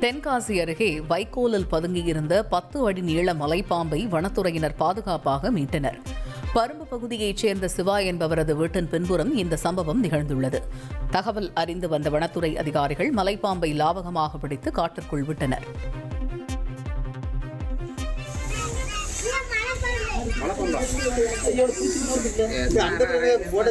தென்காசி அருகே வைக்கோலில் பதுங்கியிருந்த பத்து அடி நீள மலைப்பாம்பை வனத்துறையினர் பாதுகாப்பாக மீட்டனர். பரும்பு பகுதியைச் சேர்ந்த சிவா என்பவரது வீட்டின் பின்புறம் இந்த சம்பவம் நிகழ்ந்துள்ளது. தகவல் அறிந்து வந்த வனத்துறை அதிகாரிகள் மலைப்பாம்பை லாவகமாக பிடித்து காட்டிற்குள் விட்டனர். போட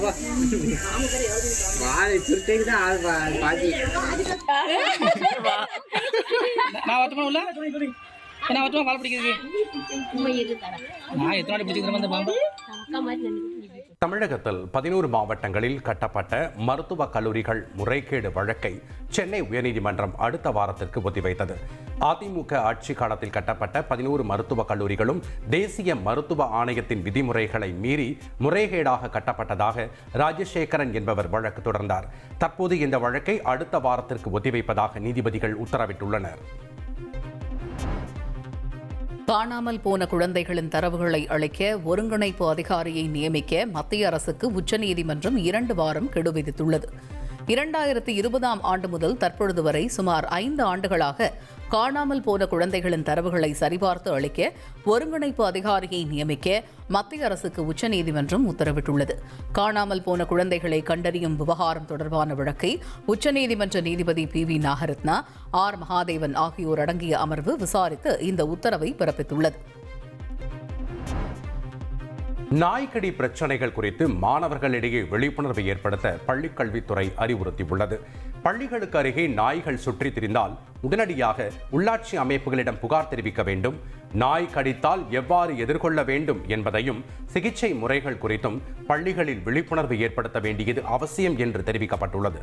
பா- பாதி நான் என்ன உள்ள நான் வரட்டுமா பால் பிடிக்கிறதுக்கு? நான் எத்தனை நாள் பிடிச்சிக்கிறேன் அந்த பாம்பு? தமிழகத்தில் பதினோரு மாவட்டங்களில் கட்டப்பட்ட மருத்துவ கல்லூரிகள் முறைகேடு வழக்கை சென்னை உயர்நீதிமன்றம் அடுத்த வாரத்திற்கு ஒத்திவைத்தது. அதிமுக ஆட்சி காலத்தில் கட்டப்பட்ட பதினோரு மருத்துவக் கல்லூரிகளும் தேசிய மருத்துவ ஆணையத்தின் விதிமுறைகளை மீறி முறைகேடாக கட்டப்பட்டதாக ராஜசேகரன் என்பவர் வழக்கு தொடர்ந்தார். தற்போது இந்த வழக்கை அடுத்த வாரத்திற்கு ஒத்திவைப்பதாக நீதிபதிகள் உத்தரவிட்டுள்ளனர். காணாமல் போன குழந்தைகளின் தரவுகளை அளிக்க ஒருங்கிணைப்பு அதிகாரியை நியமிக்க மத்திய அரசுக்கு உச்சநீதிமன்றம் இரண்டு வாரம் கெடு விதித்துள்ளது இரண்டாயிரத்தி இருபதாம் ஆண்டு முதல் தற்பொழுது வரை சுமார் ஐந்து ஆண்டுகளாக காணாமல் போன குழந்தைகளின் தரவுகளை சரிபார்த்து அளிக்க ஒருங்கிணைப்பு அதிகாரியை நியமிக்க மத்திய அரசுக்கு உச்சநீதிமன்றம் உத்தரவிட்டுள்ளது. காணாமல் போன குழந்தைகளை கண்டறியும் விவகாரம் தொடர்பான வழக்கை உச்சநீதிமன்ற நீதிபதி B V Nagarathna R. Mahadevan ஆகியோர் அடங்கிய அமர்வு விசாரித்து இந்த உத்தரவை பிறப்பித்துள்ளது. நாய்க்கடி பிரச்சனைகள் குறித்து மாணவர்களிடையே விழிப்புணர்வை ஏற்படுத்த பள்ளிக்கல்வித்துறை அறிவுறுத்தியுள்ளது. பள்ளிகளுக்கு அருகே நாய்கள் சுற்றித் திரிந்தால் உடனடியாக உள்ளாட்சி அமைப்புகளிடம் புகார் தெரிவிக்க வேண்டும். நாய் கடித்தால் எவ்வாறு எதிர்கொள்ள வேண்டும் என்பதையும் சிகிச்சை முறைகள் குறித்தும் பள்ளிகளில் விழிப்புணர்வு ஏற்படுத்த வேண்டியது அவசியம் என்று தெரிவிக்கப்பட்டுள்ளது.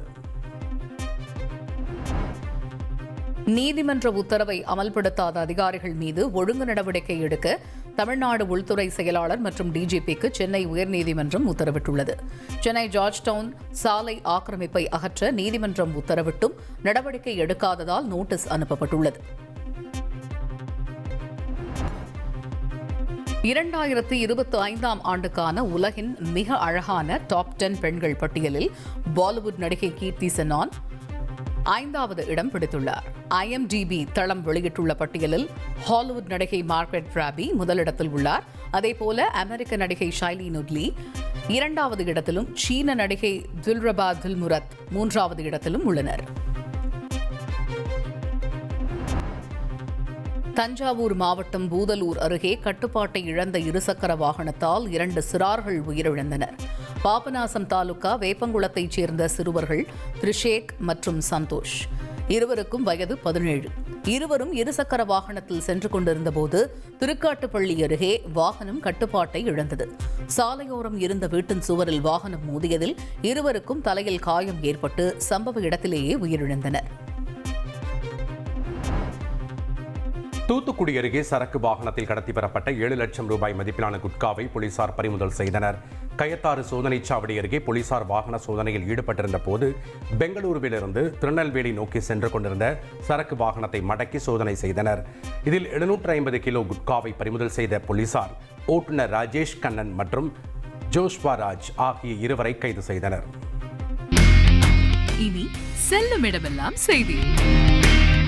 நீதிமன்ற உத்தரவை அமல்படுத்தாத அதிகாரிகள் மீது ஒழுங்கு நடவடிக்கை எடுக்க தமிழ்நாடு உள்துறை செயலாளர் மற்றும் டிஜிபிக்கு சென்னை உயர்நீதிமன்றம் உத்தரவிட்டுள்ளது. சென்னை ஜார்ஜ் டவுன் சாலை ஆக்கிரமிப்பை அகற்ற நீதிமன்றம் உத்தரவிட்டும் நடவடிக்கை எடுக்காததால் நோட்டீஸ் அனுப்பப்பட்டுள்ளது. இரண்டாயிரத்து இருபத்தி ஐந்தாம் ஆண்டுக்கான உலகின் மிக அழகான டாப் டென் பெண்கள் பட்டியலில் பாலிவுட் நடிகை கீர்த்தி சென்னான் ஐந்தாவது இடம் பிடித்துள்ளார். ஐஎம்டிபி தளம் வெளியிட்டுள்ள பட்டியலில் ஹாலிவுட் நடிகை மார்கரெட் ராபி முதலிடத்தில் உள்ளார். அதேபோல அமெரிக்க நடிகை ஷைலி நுட்லி இரண்டாவது இடத்திலும் சீன நடிகை துல்ரபா துல்முரத் மூன்றாவது இடத்திலும் உள்ளனர். தஞ்சாவூர் மாவட்டம் பூதலூர் அருகே கட்டுப்பாட்டை இழந்த இருசக்கர வாகனத்தால் இரண்டு சிறார்கள் உயிரிழந்தனர். பாபநாசம் தாலுகா வேப்பங்குளத்தைச் சேர்ந்த சிறுவர்கள் திரிஷேக் மற்றும் சந்தோஷ். இருவருக்கும் வயது பதினேழு. இருவரும் இருசக்கர வாகனத்தில் சென்று கொண்டிருந்தபோது திருக்காட்டுப்பள்ளி அருகே வாகனம் கட்டுப்பாட்டை இழந்தது. சாலையோரம் இருந்த வீட்டின் சுவரில் வாகனம் மோதியதில் இருவருக்கும் தலையில் காயம் ஏற்பட்டு சம்பவ இடத்திலேயே உயிரிழந்தனர். தூத்துக்குடி அருகே சரக்கு வாகனத்தில் கடத்தி வரப்பட்ட ஏழு லட்சம் ரூபாய் மதிப்பிலான குட்காவை போலீசார் பறிமுதல் செய்தனர். கயத்தாறு சோதனைச் சாவடி அருகே போலீசார் வாகன சோதனையில் ஈடுபட்டிருந்த போது பெங்களூருவிலிருந்து திருநெல்வேலி நோக்கி சென்று கொண்டிருந்த சரக்கு வாகனத்தை மடக்கி சோதனை செய்தனர். இதில் எழுநூற்று ஐம்பது கிலோ குட்காவை பறிமுதல் செய்த போலீசார் ஓட்டுநர் ராஜேஷ் கண்ணன் மற்றும் ஜோஷ்வா ராஜ் ஆகிய இருவரை கைது செய்தனர். இனி செல்லும் இடமெல்லாம் செய்தி.